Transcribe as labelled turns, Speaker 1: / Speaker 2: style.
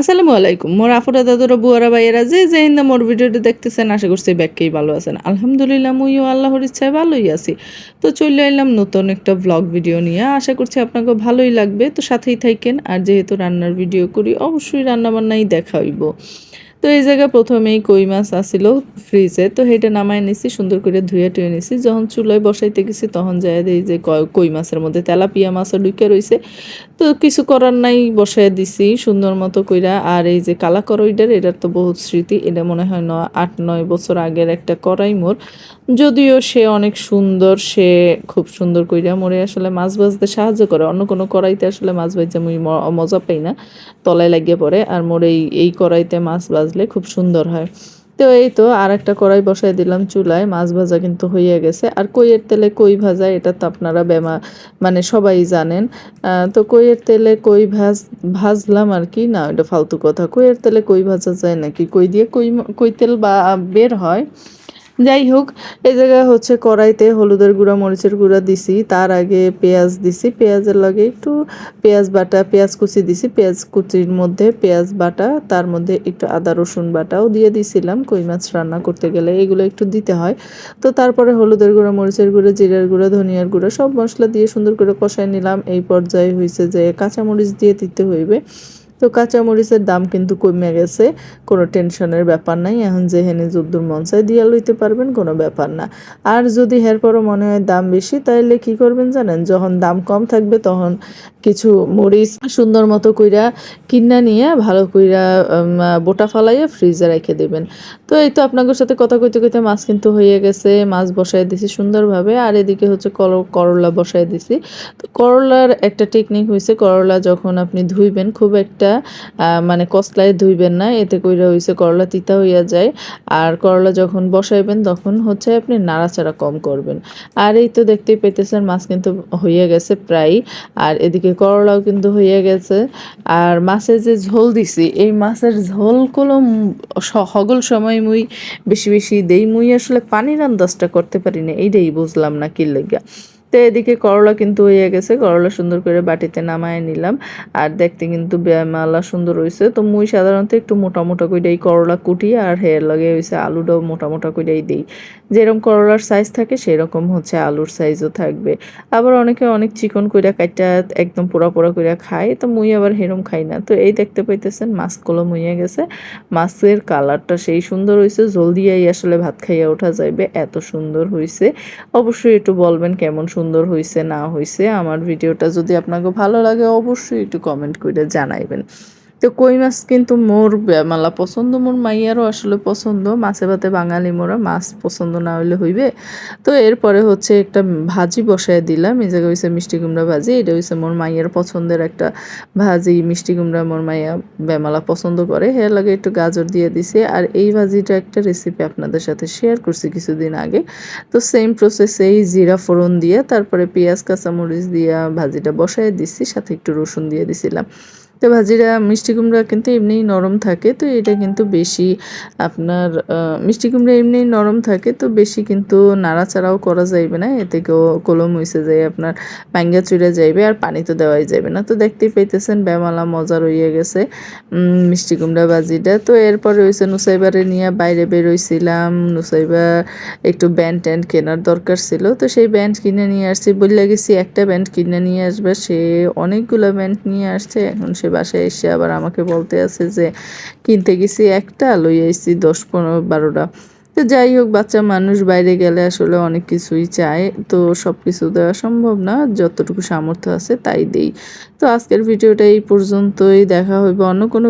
Speaker 1: আসসালামু আলাইকুম। মোর আফুরা দাদুরা বুয়ারা ভাইয়েরা যে যে হিন্দা মোর ভিডিওটি দেখতেছেন, আশা করছি ব্যাগকেই ভালো আছেন। আলহামদুলিল্লাহ, মুইও আল্লাহর ইচ্ছায় ভালোই আছি। তো চলে এলাম নতুন একটা ব্লগ ভিডিও নিয়ে। আশা করছি আপনাকে ভালোই লাগবে। তো সাথেই থাকেন আর যেহেতু রান্নার ভিডিও করি, অবশ্যই রান্নাবান্নাই দেখা হইব। তো এই জায়গায় প্রথমেই কই মাছ আসিল ফ্রিজে তো সেটা নামাই নিছি, সুন্দর করে ধুয়ে টুয়ে নিছি। যখন চুলায় বসাইতে গেছি, তখন যায় এই যে কই মাছের মধ্যে তেলাপিয়া মাছও ঢুকে রয়েছে তো কিছু করার নাই বসাই দিছি সুন্দর মতো কইরা। আর এই যে কালা করইডার এটার তো বহুত স্মৃতি। এটা মনে হয় ন আট, নয় বছর আগের একটা করাই মোর যদিও সে অনেক সুন্দর, সে খুব সুন্দর কইরা মোরে আসলে মাছ বাজতে সাহায্য করে। অন্য কোনো কড়াইতে আসলে মাছ ভাজতে মুই ম- মজা পাই না, তলায় লাগিয়ে পড়ে। আর মোর এই এই কড়াইতে মাছ ভাজলে খুব সুন্দর হয়। তো এই তো আর একটা কড়াই বসাই দিলাম চুলায়, মাছ ভাজা কিন্তু হয়ে গেছে। আর কইয়ের তেলে কই ভাজা, এটা তো আপনারা বেমা মানে সবাই জানেন। তো কইয়ের তেলে কই ভাজ, ভাজলাম আর কি, না, এটা ফালতু কথা। কইয়ের তেলে কই ভাজা যায় নাকি? কই দিয়ে কই কই তেল বা, বের হয়। যাই হোক, এই জায়গায় হচ্ছে কড়াইতে হলুদের গুঁড়া, মরিচের গুঁড়া দিছি। তার আগে পেঁয়াজ দিছি। পেঁয়াজের লগে একটু পেঁয়াজ বাটা, পেঁয়াজ কুচি দিছি। পেঁয়াজ কুচির মধ্যে পেঁয়াজ বাটা, তার মধ্যে একটু আদা, রসুন বাটাও দিয়ে দিছিলাম। কই মাছ রান্না করতে গেলে এগুলো একটু দিতে হয়। তো তারপরে হলুদের গুঁড়া, মরিচের গুঁড়া, জিরার গুঁড়া, ধনিয়ার গুঁড়া সব মশলা দিয়ে সুন্দর করে কষাই নিলাম। এই পর্যায়ে হয়েছে যে কাঁচামরিচ দিয়ে দিতে হইবে। তো কাঁচামরিচের দাম কিন্তু কমে গেছে, কোনো টেনশনের ব্যাপার নাই। এখন যে হেনে যদ্দুর মনসায় দিয়া লইতে পারবেন, কোনো ব্যাপার না। আর যদি হের পরও মনে হয় দাম বেশি, তাইলে কি করবেন জানেন? যখন দাম কম থাকবে, তখন কিছু মরিচ সুন্দর মতো কইরা কিনা নিয়ে, ভালো কইরা বোটা ফালাইয়া ফ্রিজে রেখে দেবেন। তো এই তো আপনাদের সাথে কথা কইতে কইতে মাছ কিন্তু হয়ে গেছে, মাছ বসাই দিছি সুন্দরভাবে। আর এদিকে হচ্ছে করলা বসাই দিছি। তো করলার একটা টেকনিক হয়েছে করলা যখন আপনি ধুইবেন, খুব একটা আহ, মানে কসলায় ধুইবেন না এতে কইরা হইছে করলা তিতা হইয়া যায়। আর করলা যখন বসাইবেন তখন হচ্ছে আপনি নাড়াচাড়া কম করবেন। আর এই তো দেখতেই পেতেছেন মাছ কিন্তু হয়ে গেছে প্রায়। আর এদিকে করলাও কিন্তু হয়ে গেছে। আর মাছের যে ঝোল দিছি এই মাছের ঝোল উম স- হগল সময় মুই বেশি বেশি দেই। মুই আসলে পানির আন্দাজটা করতে পারি না এইটাই বুঝলাম না কি লেগা। তো এদিকে করলা কিন্তু হয়ে গেছে। করলা সুন্দর করে বাটিতে নামায় নিলাম। আর দেখতে কিন্তু মালা সুন্দর হয়েছে তো মুই সাধারণত একটু মোটা মোটা করে এই করলা কুটি আর হেয়ার লাগে হয়েছে আলুটাও মোটা মোটা করেই দিই। যেরকম করলার সাইজ থাকে, সেরকম হচ্ছে আলুর সাইজও থাকবে। আবার অনেকে অনেক চিকন কইরা কাইটা একদম পোড়া পোড়া কইরা খায়। তো মুই আবার হেরম খাই না। তো এই দেখতে পাইতেছেন মাছগুলো মুইয়ে গেছে। মাছের কালারটা সেই সুন্দর হয়েছে জলদিয়াই আসলে ভাত খাইয়া ওঠা যাইবে। এত সুন্দর হয়েছে অবশ্যই একটু বলবেন কেমন সুন্দর হয়েছে না হয়েছে আমার ভিডিওটা যদি আপনাকে ভালো লাগে, অবশ্যই একটু কমেন্ট করে জানাইবেন। তো কই মাছ কিন্তু মোর মেলা পছন্দ, মোর মাইয়ারও আসলে পছন্দ। মাছে ভাতে বাঙালি মোরা, মাছ পছন্দ না হইলে হইবে। তো এরপরে হচ্ছে একটা ভাজি বসায় দিলাম, এই জায়গায় হয়েছে মিষ্টি কুমড়া ভাজি, এটা হয়েছে মোর মাইয়ার পছন্দের একটা ভাজি, মিষ্টি কুমড়া মোর মাইয়া বেমালা পছন্দ করে। এর লাগে একটু গাজর দিয়ে দিছি। আর এই ভাজিটা একটা রেসিপি আপনাদের সাথে শেয়ার করছি কিছুদিন আগে। তো সেম প্রসেসেই জিরা ফোড়ন দিয়ে, তারপরে পেঁয়াজ, কাঁচামরিচ দিয়ে ভাজিটা বসায় দিছি, সাথে একটু রসুন দিয়ে দিছিলাম। তো ভাজিটা মিষ্টি কুমড়া কিন্তু এমনিই নরম থাকে, তো এটা কিন্তু বেশি আপনার মিষ্টি কুমড়া এমনিই নরম থাকে, তো বেশি কিন্তু নাড়াচাড়াও করা যাইবে না, এতে কলম হইছে যায় আপনার পাঙ্গা চুড়ে যাইবে আর পানি তো দেওয়াই যাবে না, তো দেখতেই পাইতেছেন বেমালা মজা রইয়ে গেছে মিষ্টি কুমড়া বাজিটা তো এরপরে হয়েছে নুসাইবারে নিয়ে বাইরে বেরোইছিলাম নুসাইবার একটু ব্যান্ড ট্যান্ড কেনার দরকার ছিল, তো সেই ব্যান্ড কিনে নিয়ে আসছি বললে গেছি একটা ব্যান্ড কিনে নিয়ে আসবে, সে অনেকগুলো ব্যান্ড নিয়ে আসছে, এখন সে বাসায় এসে আবার আমাকে বলতে আছে যে, কিনতে গেছি একটা লই আইছি দশ পনেরো বারোটা। তো যাই হোক, বাচ্চা মানুষ বাইরে গেলে আসলে অনেক কিছুই চায়। তো সব কিছু দেওয়া সম্ভব না, যতটুকু সামর্থ্য আছে তাই দেই। তো আজকের ভিডিওটা এই পর্যন্তই, দেখা হইবে অন্য কোনো